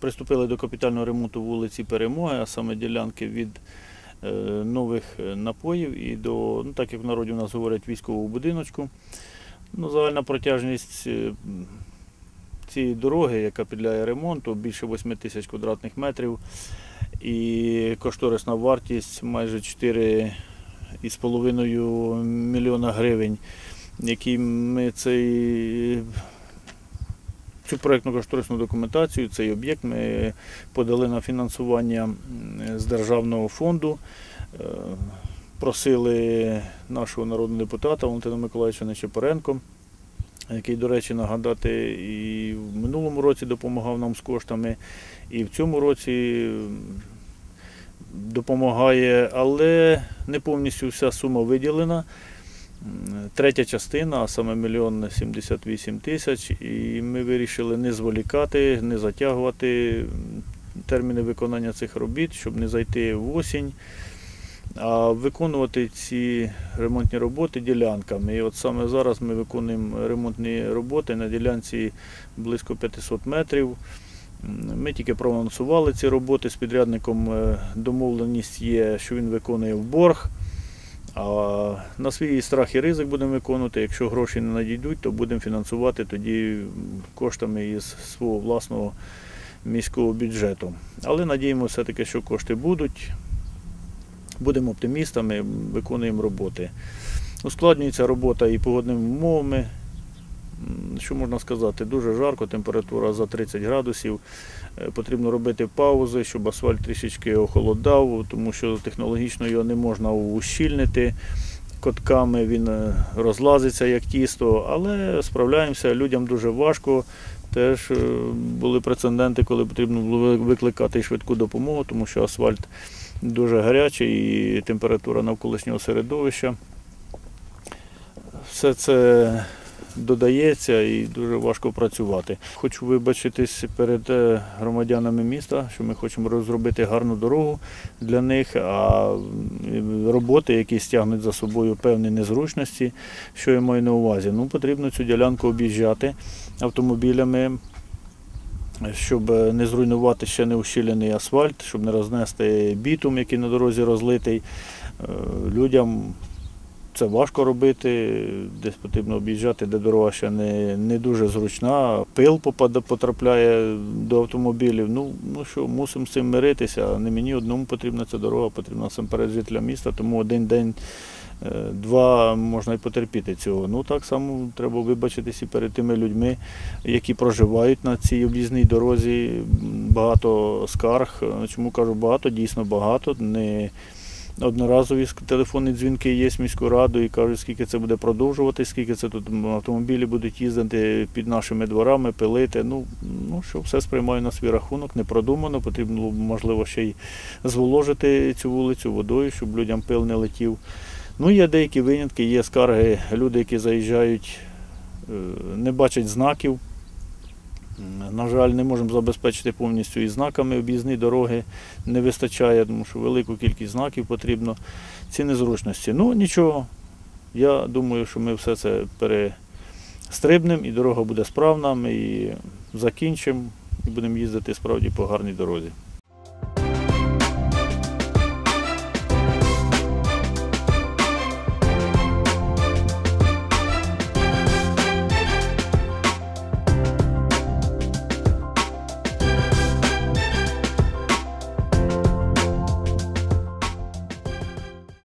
Приступили до капітального ремонту вулиці Перемоги, а саме ділянки від е, нових е, напоїв і до, ну, так як в народі у нас говорять, військового будиночку. Ну, загальна протяжність е, цієї дороги, яка підлягає ремонту, більше 8 тисяч квадратних метрів. І кошторисна вартість майже 4,5 мільйона гривень, які ми цей, цю проєктну кошторисну документацію, цей об'єкт ми подали на фінансування з державного фонду. Е, Просили нашого народного депутата Валентина Миколаївича Нечепоренко, який, до речі, нагадати, і в минулому році допомагав нам з коштами, і в цьому році допомагає, але не повністю вся сума виділена. Третя частина, а саме мільйон 78 тисяч, і ми вирішили не зволікати, не затягувати терміни виконання цих робіт, щоб не зайти в осінь, а виконувати ці ремонтні роботи ділянками. І от саме зараз ми виконуємо ремонтні роботи на ділянці близько 500 метрів. Ми тільки проанонсували ці роботи з підрядником. е, Домовленість є, що він виконує в борг. А на свій страх і ризик будемо виконувати. Якщо гроші не надійдуть, то будемо фінансувати тоді коштами із свого власного міського бюджету. Але надіємося все-таки, що кошти будуть. Будемо оптимістами, виконуємо роботи. Ускладнюється робота і погодними умовами. Що можна сказати? Дуже жарко, температура за 30 градусів. Е, Потрібно робити паузи, щоб асфальт трішечки охолодав, тому що технологічно його не можна ущільнити котками, він е, розлазиться як тісто, але справляємося, людям дуже важко. Теж е, були прецеденти, коли потрібно було викликати швидку допомогу, тому що асфальт дуже гарячий і температура навколишнього середовища. Все це додається і дуже важко працювати. Хочу вибачитись перед е, громадянами міста, що ми хочемо розробити гарну дорогу для них, а роботи, які стягнуть за собою певні незручності, що я маю на увазі. Ну, потрібно цю ділянку об'їжджати автомобілями. Щоб не зруйнувати ще не ущільний асфальт, щоб не рознести бітум, який на дорозі розлитий. Е, Людям це важко робити, десь потрібно об'їжджати, де дорога ще не, не дуже зручна, пил потрапляє до автомобілів. Ну, ну що, мусимо з цим миритися. Не мені одному потрібна ця дорога, потрібна насамперед жителям міста, тому один день, е, два можна і потерпіти цього. Ну так само треба вибачитись і перед тими людьми, які проживають на цій об'їзній дорозі. Багато скарг. Чому кажу багато, дійсно багато. Не Одноразові телефонні дзвінки є в міську раду і кажуть, скільки це буде продовжувати, скільки це тут автомобілі будуть їздити під нашими дворами, пилити. Ну, ну що все сприймаю на свій рахунок, не продумано, потрібно можливо ще й зволожити цю вулицю водою, щоб людям пил не летів. Ну, є деякі винятки, є скарги, люди, які заїжджають, е, не бачать знаків. На жаль, не можемо забезпечити повністю і знаками об'їзні дороги не вистачає, тому що велику кількість знаків потрібно. Ці незручності. Ну нічого. Я думаю, що ми все це перестрибнемо і дорога буде справна, ми її закінчимо і будемо їздити справді по гарній дорозі.